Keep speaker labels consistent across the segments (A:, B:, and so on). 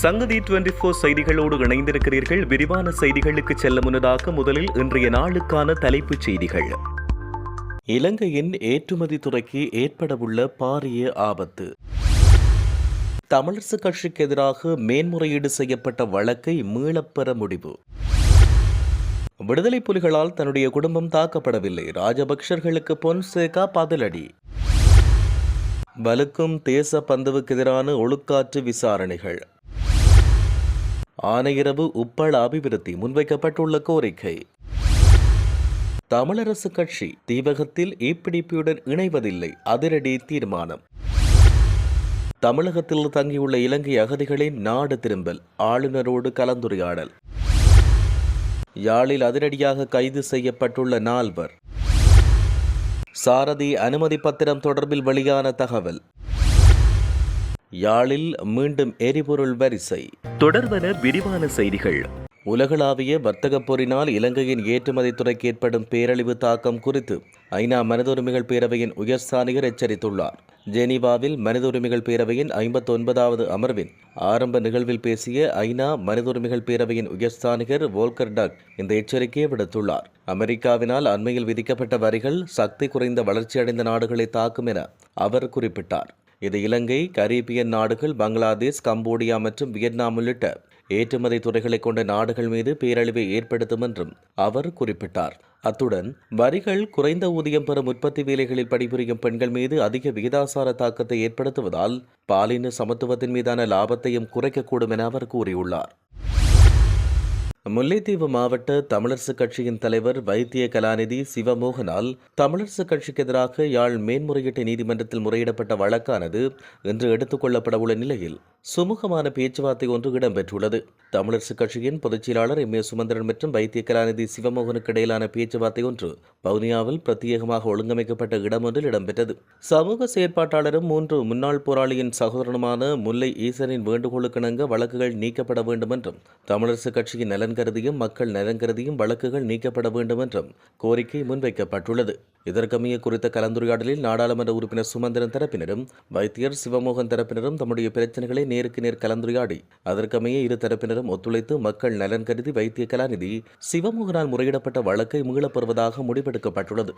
A: சங்கதி twenty four செய்திகளோடு இணைந்திருக்கிறீர்கள். விரிவான செய்திகளுக்கு செல்ல முன்னதாக முதலில் இன்றைய நாளுக்கான தலைப்புச் செய்திகள். இலங்கையின் ஏற்றுமதி துறைக்கு ஏற்படவுள்ள பாரிய ஆபத்து. தமிழரசு கட்சிக்கு எதிராக மேன்முறையீடு செய்யப்பட்ட வழக்கை மீளப்பெற முடிவு. விடுதலை புலிகளால் தன்னுடைய குடும்பம் தாக்கப்படவில்லை. ராஜபக்சர்களுக்கு பொன்சேகா பதிலடி. வலுக்கும் தேச பந்துவுக்கு எதிரான ஒழுக்காற்று விசாரணைகள். ஆனையிரவு உப்பள அபிவிருத்தி முன்வைக்கப்பட்டுள்ள கோரிக்கை. தமிழரசு கட்சி தீவகத்தில் ஈப்பிடிப்பியுடன் இணைவதில்லை அதிரடி தீர்மானம். தமிழகத்தில் தங்கியுள்ள இலங்கை அகதிகளின் நாடு திரும்பல் ஆளுநரோடு கலந்துரையாடல். யாழில் அதிரடியாக கைது செய்யப்பட்டுள்ள நால்வர். சாரதி அனுமதி பத்திரம் தொடர்பில் வெளியான தகவல். யாழில் மீண்டும் எரிபொருள் வரிசை. தொடர்வன விரிவான செய்திகள். உலகளாவிய வர்த்தகப் போரினால் இலங்கையின் ஏற்றுமதி துறைக்கு ஏற்படும் பேரழிவு தாக்கம் குறித்து ஐநா மனித உரிமைகள் பேரவையின் உயர்ஸ்தானிகர் எச்சரித்துள்ளார். ஜெனீவாவில் மனித உரிமைகள் பேரவையின் ஐம்பத்தி ஒன்பதாவது அமர்வின் ஆரம்ப நிகழ்வில் பேசிய ஐநா மனித உரிமைகள் பேரவையின் உயர்ஸ்தானிகர் வோல்கர் டக் இந்த எச்சரிக்கையை விடுத்துள்ளார். அமெரிக்காவினால் அண்மையில் விதிக்கப்பட்ட வரிகள் சக்தி குறைந்த வளர்ச்சியடைந்த நாடுகளை தாக்கும் என அவர் குறிப்பிட்டார். இது இலங்கை கரீபியன் நாடுகள் பங்களாதேஷ் கம்போடியா மற்றும் வியட்நாம் உள்ளிட்ட ஏற்றுமதி துறைகளை கொண்ட நாடுகள் மீது பேரழிவை ஏற்படுத்தும் என்றும் அவர் குறிப்பிட்டார். அத்துடன் வரிகள் குறைந்த ஊதியம் பெறும் உற்பத்தி வேலைகளில் பணிபுரியும் பெண்கள் மீது அதிக விகிதாசார தாக்கத்தை ஏற்படுத்துவதால் பாலின சமத்துவத்தின் மீதான லாபத்தையும் குறைக்கக்கூடும் என அவர் கூறியுள்ளார். முல்லைத்தீவு மாவட்ட தமிழரசு கட்சியின் தலைவர் வைத்திய கலாநிதி சிவமோகனால் தமிழரசு கட்சிக்கு எதிராக யாழ் மேன்முறையீட்டு நீதிமன்றத்தில் முறையிடப்பட்ட வழக்கானது இன்று எடுத்துக் கொள்ளப்பட உள்ள நிலையில் சுமூகமான பேச்சுவார்த்தை ஒன்று இடம்பெற்றுள்ளது. தமிழரசு கட்சியின் பொதுச்செயலாளர் எம். ஏ. சுமந்திரன் மற்றும் வைத்திய கலாநிதி சிவமோகனுக்கு இடையிலான பேச்சுவார்த்தை ஒன்று பவுனியாவில் பிரத்யேகமாக ஒழுங்கமைக்கப்பட்ட இடம் ஒன்றில் இடம்பெற்றது. சமூக செயற்பாட்டாளரும் மூன்று முன்னாள் போராளியின் சகோதரனுமான முல்லை ஈசனின் வேண்டுகோளுக்கிணங்க வழக்குகள் நீக்கப்பட வேண்டும் என்றும் தமிழரசுக் கட்சியின் நலன் கருதியும் மக்கள் நலன் கருதியும் வழக்குகள் நீக்கப்பட வேண்டும் என்றும் கோரிக்கை முன்வைக்கப்பட்டுள்ளது. இதற்கமைய குறித்த கலந்துரையாடலில் நாடாளுமன்ற உறுப்பினர் சுமந்திரன் தரப்பினரும் வைத்தியர் சிவமோகன் தரப்பினரும் தம்முடைய பிரச்சனைகளை நேருக்கு நேர் கலந்துரையாடி அதற்கமைய இரு தரப்பினரும் ஒத்துழைத்து மக்கள் நலன் கருதி வைத்திய கலாநிதி சிவமோகனால் முறையிடப்பட்ட வழக்கை மீளப்பெறுவதாக முடிவெடுக்கப்பட்டுள்ளது.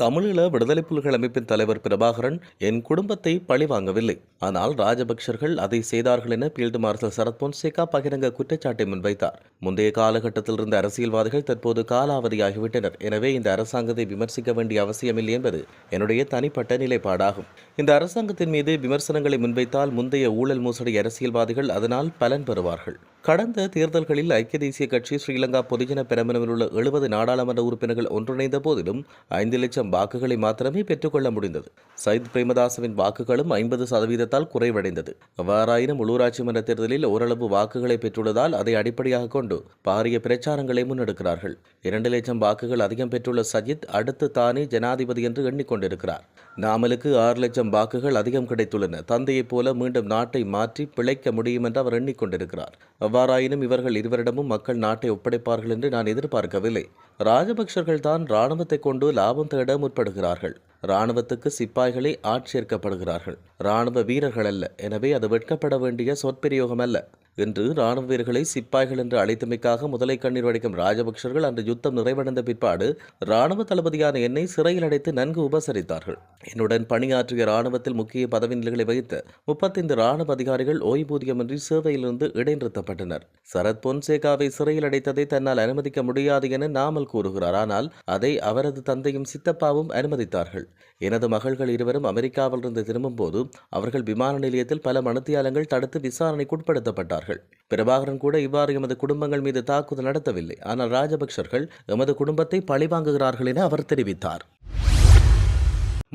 A: தமிழீழ விடுதலை புலிகள் அமைப்பின் தலைவர் பிரபாகரன் என் குடும்பத்தை பழி வாங்கவில்லை. ஆனால் ராஜபக்சர்கள் அதை செய்தார்கள் என பீல்டு மார்ஷல் சரத் பொன்சேகா பகிரங்க குற்றச்சாட்டை முன்வைத்தார். முந்தைய காலகட்டத்தில் இருந்த அரசியல்வாதிகள் தற்போது காலாவதியாகிவிட்டனர். எனவே இந்த அரசாங்கத்தை விமர்சிக்க வேண்டிய அவசியமில்லை என்பது என்னுடைய தனிப்பட்ட நிலைப்பாடாகும். இந்த அரசாங்கத்தின் மீது விமர்சனங்களை முன்வைத்தால் முந்தைய ஊழல் மோசடி அரசியல்வாதிகள் அதனால் பலன் பெறுவார்கள். கடந்த தேர்தல்களில் ஐக்கிய தேசிய கட்சி ஸ்ரீலங்கா பொதுஜன பெரம்பனவில் உள்ள எழுபது நாடாளுமன்ற உறுப்பினர்கள் ஒன்றிணைந்த போதிலும் ஐந்து லட்சம் வாக்குகளை மாத்திரமே பெற்றுக்கொள்ள முடிந்தது. சயித் பிரேமதாசவின் வாக்குகளும் ஐம்பது சதவீதத்தால் குறைவடைந்தது. அவ்வாறாயினும் உள்ளூராட்சி மன்ற தேர்தலில் ஓரளவு வாக்குகளை பெற்றுள்ளதால் அதை அடிப்படையாக கொண்டு பாரிய பிரச்சாரங்களை முன்னெடுக்கிறார்கள். இரண்டு லட்சம் வாக்குகள் அதிகம் பெற்றுள்ள சஜித் அடுத்து தானே ஜனாதிபதி என்று எண்ணிக்கொண்டிருக்கிறார். நாமலுக்கு ஆறு லட்சம் வாக்குகள் அதிகம் கிடைத்துள்ளன. தந்தையைப் போல மீண்டும் நாட்டை மாற்றி பிழைக்க முடியும் என்று அவர் எண்ணிக்கொண்டிருக்கிறார். எவ்வாறாயினும் இவர்கள் இருவரிடமும் மக்கள் நாட்டை ஒப்படைப்பார்கள் என்று நான் எதிர்பார்க்கவில்லை. ராஜபக்சர்கள் தான் இராணுவத்தை கொண்டு லாபம் தேட முற்படுகிறார்கள். இராணுவத்துக்கு சிப்பாய்களே ஆட்சேர்க்கப்படுகிறார்கள். இராணுவ வீரர்கள் அல்ல எனவே அது வெட்கப்பட வேண்டிய சொற்பிரயோகம் அல்ல என்று இராணுவ வீரர்களை சிப்பாய்கள் என்று அழைத்தமைக்காக முதலை கண்ணீர் வடிக்கும் ராஜபக்சர்கள் அன்று யுத்தம் நிறைவடைந்த பிற்பாடு இராணுவ தளபதியான என்னை சிறையில் அடைத்து நன்கு உபசரித்தார்கள். என்னுடன் பணியாற்றிய இராணுவத்தில் முக்கிய பதவி நிலைகளை வகித்த முப்பத்தைந்து இராணுவ அதிகாரிகள் ஓய்வூதியமின்றி சேவையிலிருந்து இடைநிறுத்தப்பட்டனர். சரத் பொன்சேகாவை சிறையில் அடைத்ததை தன்னால் அனுமதிக்க முடியாது என நாமல் கூறுகிறார். ஆனால் அதை அவரது தந்தையும் சித்தப்பாவும் அனுமதித்தார்கள். எனது மகள்கள் இருவரும் அமெரிக்காவிலிருந்து திரும்பும்போது அவர்கள் விமான நிலையத்தில் பல மனத்தியாலங்கள் தடுத்து விசாரணைக்கு உட்படுத்தப்பட்டார்கள். பிரபாகரன் கூட இவ்வாறு எமது குடும்பங்கள் மீது தாக்குதல் நடத்தவில்லை. ஆனால் ராஜபக்சர்கள் எமது குடும்பத்தை பழிவாங்குகிறார்கள் என அவர் தெரிவித்தார்.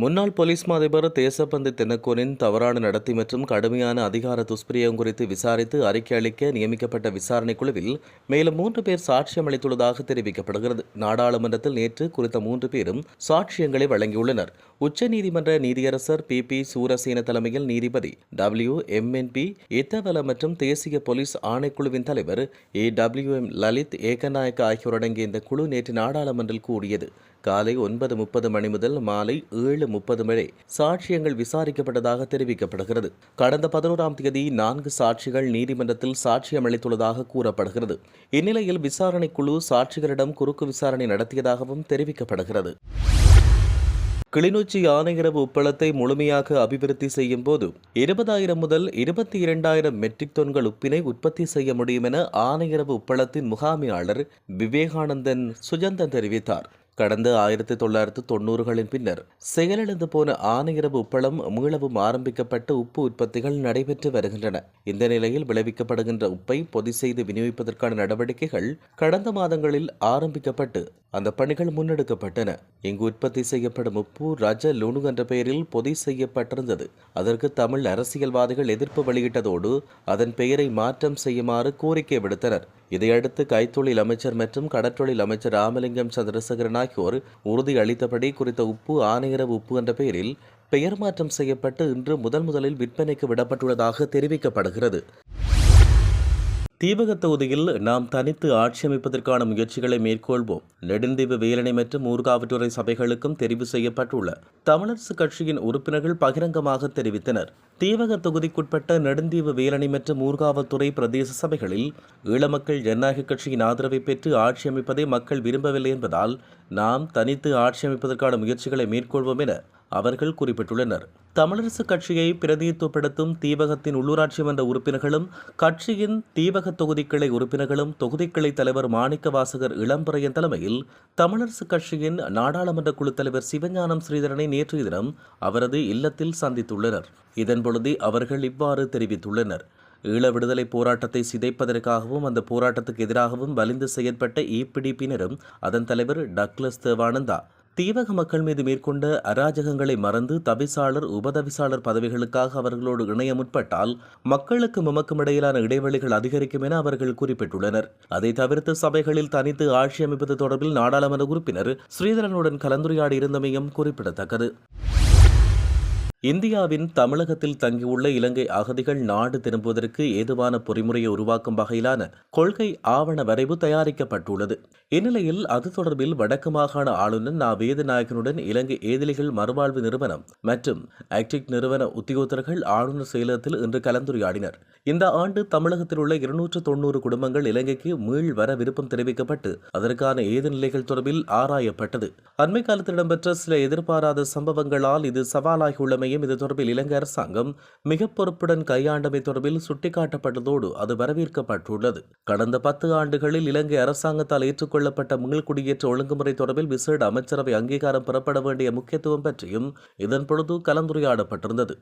A: முன்னாள் போலீஸ் மா அதிபர் தேசப்பந்து தென்னக்கோனின் தவறான நடத்தை மற்றும் கடுமையான அதிகார துஷ்பிரயோகம் குறித்து விசாரித்து அறிக்கை அளிக்க நியமிக்கப்பட்ட விசாரணை குழுவில் மேலும் மூன்று பேர் சாட்சியம் அளித்துள்ளதாக தெரிவிக்கப்படுகிறது. நாடாளுமன்றத்தில் நேற்று குறித்த மூன்று பேரும் சாட்சியங்களை வழங்கியுள்ளனர். உச்சநீதிமன்ற நீதியரசர் பி. பி. சூரசேன தலைமையில் நீதிபதி டபிள்யூ எம்என்பி இத்தவல மற்றும் தேசிய போலீஸ் ஆணைக்குழுவின் தலைவர் A W M Lalith Ekanayake ஆகியோர் அடங்கிய இந்த குழு நேற்று நாடாளுமன்றில் கூடியது. காலை ஒன்பது முப்பது மணி முதல் மாலை ஏழு முப்பது வரை சாட்சியங்கள் விசாரிக்கப்பட்டதாக தெரிவிக்கப்படுகிறது. கடந்த பதினோராம் தேதி நான்கு சாட்சிகள் நீதிமன்றத்தில் சாட்சியம் அளித்துள்ளதாக கூறப்படுகிறது. இந்நிலையில் விசாரணை குழு சாட்சிகளிடம் குறுக்கு விசாரணை நடத்தியதாகவும் தெரிவிக்கப்படுகிறது. கிளிநொச்சி ஆணையரவு உப்பளத்தை முழுமையாக அபிவிருத்தி செய்யும் போது இருபதாயிரம் முதல் இருபத்தி இரண்டாயிரம் மெட்ரிக் டன்கள் உப்பினை உற்பத்தி செய்ய முடியும் என ஆணையரவு உப்பளத்தின் முகாமையாளர் விவேகானந்தன் சுஜந்தன் தெரிவித்தார். கடந்த ஆயிரத்தி தொள்ளாயிரத்து தொண்ணூறுகளின் பின்னர் செயலிழந்து போன ஆனையிறவு உப்பளம் மீளவும் ஆரம்பிக்கப்பட்டு உப்பு உற்பத்திகள் நடைபெற்று வருகின்றன. இந்த நிலையில் விளைவிக்கப்படுகின்ற உப்பை பொதி செய்து விநியோகிப்பதற்கான நடவடிக்கைகள் கடந்த மாதங்களில் ஆரம்பிக்கப்பட்டு அந்த பணிகள் முன்னெடுக்கப்பட்டன. இங்கு உற்பத்தி செய்யப்படும் உப்பு ரஜ லுணு என்ற பெயரில் பொதி செய்யப்பட்டிருந்தது. அதற்கு தமிழ் அரசியல்வாதிகள் எதிர்ப்பு வெளியிட்டதோடு அதன் பெயரை மாற்றம் செய்யுமாறு கோரிக்கை விடுத்தனர். இதையடுத்து கைத்தொழில் அமைச்சர் மற்றும் கடற்றொழில் அமைச்சர் ராமலிங்கம் சந்திரசேகரன் ஆகியோர் உறுதி அளித்தபடி குறித்த உப்பு ஆணையரவு உப்பு என்ற பெயரில் பெயர் மாற்றம் செய்யப்பட்டு இன்று முதல் முதலில் விற்பனைக்கு விடப்பட்டுள்ளதாக தெரிவிக்கப்படுகிறது. தீபக தொகுதியில் நாம் தனித்து ஆட்சி அமைப்பதற்கான முயற்சிகளை மேற்கொள்வோம். நெடுந்தீவு வேலணை மற்றும் ஊர்காவற்றுறை சபைகளுக்கும் தெரிவு செய்யப்பட்டுள்ள தமிழரசு கட்சியின் உறுப்பினர்கள் பகிரங்கமாக தெரிவித்தனர். தீவக தொகுதிக்குட்பட்ட நெடுந்தீவு வேலணை மற்றும் ஊர்காவல்துறை பிரதேச சபைகளில் ஈழமக்கள் ஜனநாயக கட்சியின் ஆதரவை பெற்று ஆட்சி அமைப்பதை மக்கள் விரும்பவில்லை என்பதால் நாம் தனித்து ஆட்சி அமைப்பதற்கான முயற்சிகளை மேற்கொள்வோம் என அவர்கள் குறிப்பிட்டுள்ளனர். தமிழரசுக் கட்சியை பிரதிநிதித்துவப்படுத்தும் தீபகத்தின் உள்ளூராட்சி மன்ற உறுப்பினர்களும் கட்சியின் தீபக தொகுதிக்கிளை உறுப்பினர்களும் தொகுதிக்கிளை தலைவர் மாணிக்க வாசகர் இளம்பரையன் தலைமையில் தமிழரசுக் கட்சியின் நாடாளுமன்ற குழு தலைவர் சிவஞானம் ஸ்ரீதரனை நேற்றைய தினம் அவரது இல்லத்தில் சந்தித்துள்ளனர். இதன்பொழுது அவர்கள் இவ்வாறு தெரிவித்துள்ளனர். ஈழ விடுதலை போராட்டத்தை சிதைப்பதற்காகவும் அந்த போராட்டத்துக்கு எதிராகவும் வலிந்து செயற்பட்ட இபிடிபியினரும் அதன் தலைவர் டக்ளஸ் தேவானந்தா தீவக மக்கள் மீது மேற்கொண்ட அராஜகங்களை மறந்து தவிசாளர் உபதவிசாளர் பதவிகளுக்காக அவர்களோடு இணைய முற்பட்டால் மக்களுக்கு மமக்கும் இடையிலான இடைவெளிகள் அதிகரிக்கும் என அவர்கள் குறிப்பிட்டுள்ளனர். அதை தவிர்த்து சபைகளில் தனித்து ஆட்சி அமைப்பது தொடர்பில் நாடாளுமன்ற உறுப்பினர் ஸ்ரீதரனுடன் கலந்துரையாடி இருந்தமையும் குறிப்பிடத்தக்கது. இந்தியாவின் தமிழகத்தில் தங்கியுள்ள இலங்கை அகதிகள் நாடு திரும்புவதற்கு ஏதுவான பொறிமுறையை உருவாக்கும் வகையிலான கொள்கை ஆவண வரைவு தயாரிக்கப்பட்டுள்ளது. இந்நிலையில் அது தொடர்பில் வடக்கு மாகாண ஆளுநர் நா வேதநாயகனுடன் இலங்கை ஏதிலிகள் மறுவாழ்வு நிறுவனம் மற்றும் ஆக்டிக் நிறுவன உத்தியோகத்தர்கள் ஆளுநர் செயலகத்தில் இன்று கலந்துரையாடினர். இந்த ஆண்டு தமிழகத்தில் உள்ள இருநூற்று தொன்னூறு குடும்பங்கள் இலங்கைக்கு மீள் வர விருப்பம் தெரிவிக்கப்பட்டு அதற்கான ஏது நிலைகள் தொடர்பில் ஆராயப்பட்டது. அண்மை காலத்தில் இடம்பெற்ற சில எதிர்பாராத சம்பவங்களால் இது சவாலாகியுள்ளமை ஆணையம் இது தொடர்பில் இலங்கை அரசாங்கம் மிக பொறுப்புடன் கையாண்டமை தொடர்பில் சுட்டிக்காட்டப்பட்டதோடு அது வரவேற்கப்பட்டுள்ளது. கடந்த பத்து ஆண்டுகளில் இலங்கை அரசாங்கத்தால் ஏற்றுக்கொள்ளப்பட்ட மீள்குடியேற்ற ஒழுங்குமுறை தொடர்பில் விசேட அமைச்சரவை அங்கீகாரம் பெறப்பட வேண்டிய முக்கியத்துவம் பற்றியும் இதன் பொழுது கலந்துரையாடப்பட்டிருந்தது.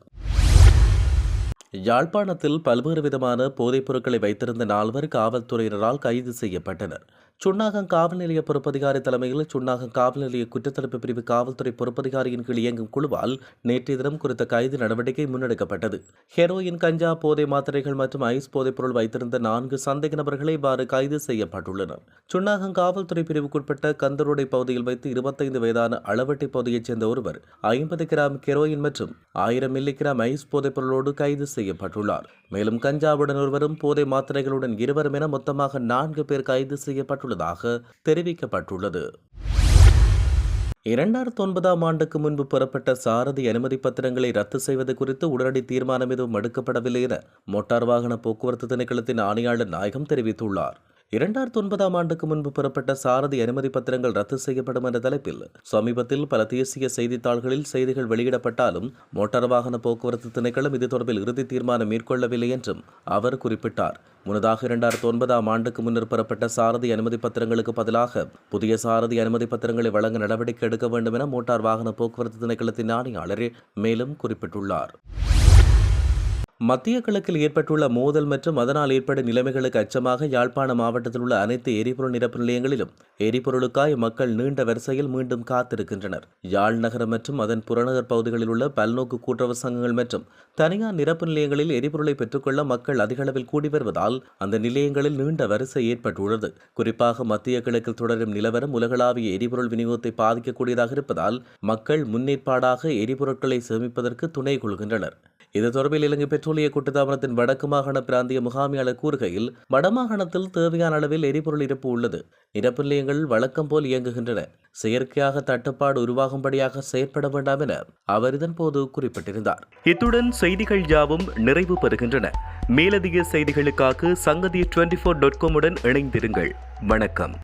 A: யாழ்ப்பாணத்தில் பல்வேறு விதமான போதைப் பொருட்களை வைத்திருந்த நால்வர் காவல்துறையினரால் கைது செய்யப்பட்டனர். சுன்னாகம் காவல் நிலைய பொறுப்பதிகாரி தலைமையில் சுன்னாகம் காவல் நிலைய குற்றத்தடுப்பு பிரிவு காவல்துறை பொறுப்பதிகாரியின் கீழ் இயங்கும் குழுவால் நேற்றைய தினம் குறித்த கைது நடவடிக்கை முன்னெடுக்கப்பட்டது. ஹெரோயின் கஞ்சா போதை மாத்திரைகள் மற்றும் ஐஸ் போதைப் பொருள் வைத்திருந்த நான்கு சந்தேக நபர்களை இவ்வாறு கைது செய்யப்பட்டுள்ளனர் சுன்னாகம் காவல்துறை பிரிவுக்குட்பட்ட கந்தரோடை பகுதியில் வைத்து இருபத்தைந்து வயதான அளவட்டி பகுதியைச் சேர்ந்த ஒருவர் ஐம்பது கிராம் கெரோயின் மற்றும் ஆயிரம் மில்லி கிராம் ஐஸ் போதைப் பொருளோடு கைது செய்யப்பட்டுள்ளார். மேலும் கஞ்சாவுடன் ஒருவரும் போதை மாத்திரைகளுடன் இருவரும் என மொத்தமாக நான்கு பேர் கைது பெற்றுள்ளதாக தெரிவிக்கப்பட்டுள்ளது. இரண்டாயிரத்தி ஒன்பதாம் ஆண்டுக்கு முன்பு பெறப்பட்ட சாரதி அனுமதி பத்திரங்களை ரத்து செய்வது குறித்து உடனடி தீர்மானம் எதுவும் எடுக்கப்படவில்லை என மோட்டார் வாகன போக்குவரத்து திணைக்களத்தின் ஆணையாளர் நாயகம் தெரிவித்துள்ளார். இரண்டாயிரத்தி ஒன்பதாம் ஆண்டுக்கு முன்பு பெறப்பட்ட சாரதி அனுமதி பத்திரங்கள் ரத்து செய்யப்படும் என்ற தலைப்பில் சமீபத்தில் பல தேசிய செய்தித்தாள்களில் செய்திகள் வெளியிடப்பட்டாலும் மோட்டார் வாகன போக்குவரத்து திணைக்களம் இது தொடர்பில் இறுதி தீர்மானம் மேற்கொள்ளவில்லை என்றும் அவர் குறிப்பிட்டார். முன்னதாக இரண்டாயிரத்தி ஒன்பதாம் ஆண்டுக்கு முன்னர் பெறப்பட்ட சாரதி அனுமதி பத்திரங்களுக்கு பதிலாக புதிய சாரதி அனுமதி பத்திரங்களை வழங்க நடவடிக்கை எடுக்க வேண்டும் என மோட்டார் வாகன போக்குவரத்து திணைக்களத்தின் ஆணையாளர் மேலும் குறிப்பிட்டுள்ளார். மத்திய கிழக்கில் ஏற்பட்டுள்ள மோதல் மற்றும் அதனால் ஏற்படும் நிலைமைகளுக்கு அச்சமாக யாழ்ப்பாண மாவட்டத்தில் உள்ள அனைத்து எரிபொருள் நிரப்பு நிலையங்களிலும் எரிபொருளுக்காய் மக்கள் நீண்ட வரிசையில் மீண்டும் காத்திருக்கின்றனர். யாழ் நகரம் மற்றும் அதன் புறநகர் பகுதிகளில் உள்ள பல்நோக்கு கூட்டுறவு சங்கங்கள் மற்றும் தனியார் நிரப்பு நிலையங்களில் எரிபொருளை பெற்றுக்கொள்ள மக்கள் அதிகளவில் கூடி வருவதால் அந்த நிலையங்களில் நீண்ட வரிசை ஏற்பட்டுள்ளது. குறிப்பாக மத்திய கிழக்கில் தொடரும் நிலவரம் உலகளாவிய எரிபொருள் விநியோகத்தை பாதிக்கக்கூடியதாக இருப்பதால் மக்கள் முன்னேற்பாடாக எரிபொருட்களை சேமிப்பதற்கு துணை கொள்கின்றனர். இது தொடர்பில் இலங்கை பெட்ரோலிய கூட்டுத்தாபனத்தின் வடக்கு மாகாண பிராந்திய முகாமியாளர் கூறுகையில் வடமாகாணத்தில் தேவையான அளவில் எரிபொருள் இருப்பு உள்ளது. நிரப்பு நிலையங்கள் வழக்கம் போல் இயங்குகின்றன. செயற்கையாக தட்டுப்பாடு உருவாகும்படியாக செயற்பட வேண்டாம் என அவர் இதன்போது குறிப்பிட்டிருந்தார்.
B: இத்துடன் செய்திகள் யாவும் நிறைவு பெறுகின்றன. மேலதிக செய்திகளுக்காக சங்கதி டுவெண்டி ஃபோர் டாட் காமுடன் இணைந்திருங்கள். வணக்கம்.